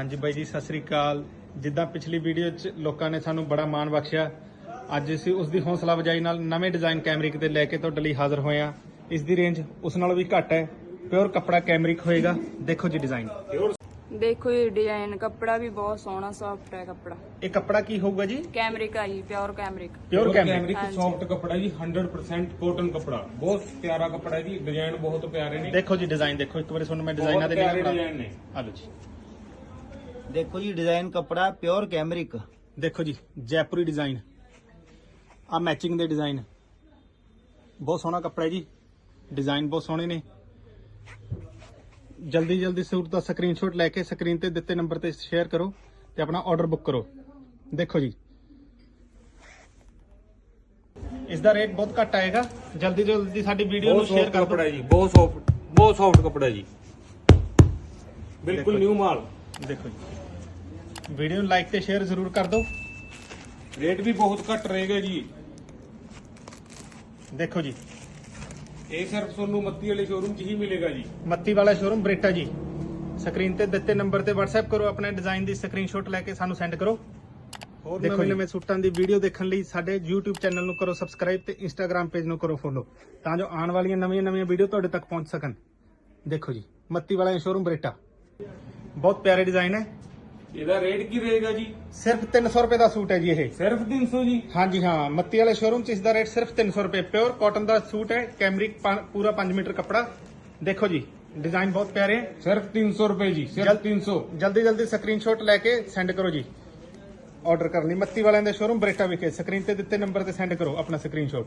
ਹਾਂਜੀ ਬਾਈ ਜੀ ਸਤਿ ਸ੍ਰੀ ਅਕਾਲ। ਜਿੱਦਾਂ ਪਿਛਲੀ ਵੀਡੀਓ 'ਚ ਲੋਕਾਂ ਨੇ ਸਾਨੂੰ ਬੜਾ ਮਾਣ ਬਖਸ਼ਿਆ ਅੱਜ ਅਸੀਂ ਉਸ ਦੀ ਹੌਸਲਾ ਵਜਾਈ ਨਾਲ ਨਵੇਂ ਡਿਜ਼ਾਈਨ ਕੈਮਰਿਕ ਦੇ ਲੈ ਕੇ ਤੁਹਾਡੇ ਲਈ ਹਾਜ਼ਰ ਹੋਏ ਹਾਂ। ਇਸ ਦੀ ਰੇਂਜ ਉਸ ਨਾਲੋਂ ਵੀ ਘੱਟ ਹੈ। ਪਿਓਰ ਕੱਪੜਾ ਕੈਮਰਿਕ ਹੋਏਗਾ। ਦੇਖੋ ਜੀ ਡਿਜ਼ਾਈਨ ਦੇਖੋ ਇਹ ਡਿਜ਼ਾਈਨ ਕੱਪੜਾ ਵੀ ਬਹੁਤ ਸੋਹਣਾ ਸੌਫਟ ਹੈ ਕੱਪੜਾ। ਇਹ ਕੱਪੜਾ ਕੀ ਹੋਊਗਾ ਜੀ? ਕੈਮਰਿਕ ਆ ਜੀ ਪਿਓਰ ਕੈਮਰਿਕ ਪਿਓਰ ਕੈਮਰਿਕ ਹਾਂਜੀ। ਸੌਫਟ ਕਪੜਾ ਜੀ 100% ਕੋਟਨ ਕਪੜਾ। ਬਹੁਤ ਪਿਆਰਾ ਕਪੜਾ ਹੈ ਜੀ ਡਿਜ਼ਾਈਨ ਬਹੁਤ ਪਿਆਰੇ ਨੇ। ਦੇਖੋ ਜੀ ਡਿਜ਼ਾਈਨ ਦੇਖੋ ਇੱਕ ਵਾਰੀ ਤੁਹਾਨੂੰ ਮੈਂ ਡਿਜ਼ਾਈਨਾਂ ਬਹੁਤ ਦੇ ਪਿਆਰੇ ਨਾਲ ਡਿਜ਼ਾਈਨ ਨੇ। ਆ ਲਓ ਜੀ। ਦੇਖੋ ਜੀ ਡਿਜ਼ਾਈਨ ਕਪੜਾ ਪਿਓਰ ਕੈਮਰਿਕ ਦੇਖੋ ਜੀ ਜੈਪੁਰੀ ਡਿਜ਼ਾਈਨ ਆ ਮੈਚਿੰਗ ਦੇ ਡਿਜ਼ਾਈਨ ਬਹੁਤ ਸੋਹਣਾ ਕੱਪੜਾ ਹੈ ਜੀ। ਡਿਜ਼ਾਈਨ ਬਹੁਤ ਸੋਹਣੇ ਨੇ। ਜਲਦੀ ਜਲਦੀ ਸੂਟ ਦਾ ਸਕਰੀਨਸ਼ਾਟ ਲੈ ਕੇ ਸਕਰੀਨ ਤੇ ਦਿੱਤੇ ਨੰਬਰ ਤੇ ਸ਼ੇਅਰ ਕਰੋ ਤੇ ਆਪਣਾ ਆਰਡਰ ਬੁੱਕ ਕਰੋ। ਦੇਖੋ ਜੀ। ਇਸ ਦਾ ਰੇਟ ਬਹੁਤ ਘੱਟ ਆਏਗਾ। ਜਲਦੀ ਜਲਦੀ ਸਾਡੀ ਵੀਡੀਓ ਨੂੰ ਬਹੁਤ ਸ਼ੇਅਰ ਸੌਫਟ ਕਰ ਕਪੜਾ ਦਿਓ। ਹੈ ਜੀ ਬਹੁਤ ਸੌਫਟ ਬਹੁਤ ਸੌਫਟ ਕਪੜਾ ਹੈ ਜੀ। ਬਿਲਕੁਲ ਨਿਊ ਮਾਲ। ਦੇਖੋ ਜੀ। ਵੀਡੀਓ ਨੂੰ ਲਾਈਕ ਤੇ ਸ਼ੇਅਰ ਜ਼ਰੂਰ ਕਰ ਦਿਓ। ਰੇਟ ਵੀ ਬਹੁਤ ਘੱਟ ਰਹੇਗਾ ਜੀ। ਦੇਖੋ ਜੀ। ਇਹ ਸਿਰਫ ਤੁਹਾਨੂੰ ਮੱਤੀ ਵਾਲੇ ਸ਼ੋਰੂਮ 'ਚ ਹੀ ਮਿਲੇਗਾ ਜੀ। ਮੱਤੀ ਵਾਲਾ ਸ਼ੋਰੂਮ ਬਰੇਟਾ ਜੀ। ਸਕਰੀਨ ਤੇ ਦਿੱਤੇ ਨੰਬਰ ਤੇ WhatsApp ਕਰੋ ਆਪਣੇ ਡਿਜ਼ਾਈਨ ਦੀ ਸਕਰੀਨਸ਼ਾਟ ਲੈ ਕੇ ਸਾਨੂੰ ਸੈਂਡ ਕਰੋ। ਹੋਰ ਦੇਖੋ ਨਵੇਂ ਸੂਟਾਂ ਦੀ ਵੀਡੀਓ ਦੇਖਣ ਲਈ ਸਾਡੇ YouTube ਚੈਨਲ ਨੂੰ ਕਰੋ ਸਬਸਕ੍ਰਾਈਬ ਤੇ Instagram ਪੇਜ ਨੂੰ ਕਰੋ ਫੋਲੋ ਤਾਂ ਜੋ ਆਉਣ ਵਾਲੀਆਂ ਨਵੀਆਂ ਨਵੀਆਂ ਵੀਡੀਓ ਤੁਹਾਡੇ ਤੱਕ ਪਹੁੰਚ ਸਕਣ। ਦੇਖੋ ਜੀ ਮੱਤੀ ਵਾਲਾ ਸ਼ੋਰੂਮ ਬਰੇਟਾ। ਬਹੁਤ ਪਿਆਰੇ ਡਿਜ਼ਾਈਨ ਹੈ। ਇਹਦਾ ਰੇਟ ਕੀ ਰਹੇਗਾ ਜੀ? ਸਿਰਫ 300 ਰੁਪਏ ਦਾ ਸੂਟ ਹੈ ਜੀ ਇਹ। ਸਿਰਫ 300 ਜੀ? ਹਾਂਜੀ ਹਾਂ ਮੱਤੀ ਵਾਲੇ ਸ਼ੋਰੂਮ 'ਚ ਇਸ ਦਾ ਰੇਟ ਸਿਰਫ 300 ਰੁਪਏ ਪਿਓਰ ਕਾਟਨ ਦਾ ਸੂਟ ਹੈ ਕੈਮਰਿਕ ਪੂਰਾ 5 ਮੀਟਰ ਕੱਪੜਾ। ਦੇਖੋ ਜੀ ਡਿਜ਼ਾਈਨ ਬਹੁਤ ਪਿਆਰੇ ਹੈ। ਸਿਰਫ 300 ਰੁਪਏ ਜੀ ਸਿਰਫ ਜਲ- 300 ਜਲਦੀ ਜਲਦੀ ਸਕਰੀਨਸ਼ਾਟ ਲੈ ਕੇ ਸੈਂਡ ਕਰੋ ਜੀ। ਆਰਡਰ ਕਰਨ। ਲਈ ਮੱਤੀ ਵਾਲਿਆਂ ਦੇ ਸ਼ੋਰੂਮ ਬਰੇਟਾ ਵਿਖੇ ਸਕਰੀਨ ਤੇ ਦਿੱਤੇ ਨੰਬਰ ਤੇ ਸੈਂਡ ਕਰੋ ਆਪਣਾ ਸਕਰੀਨਸ਼ਾਟ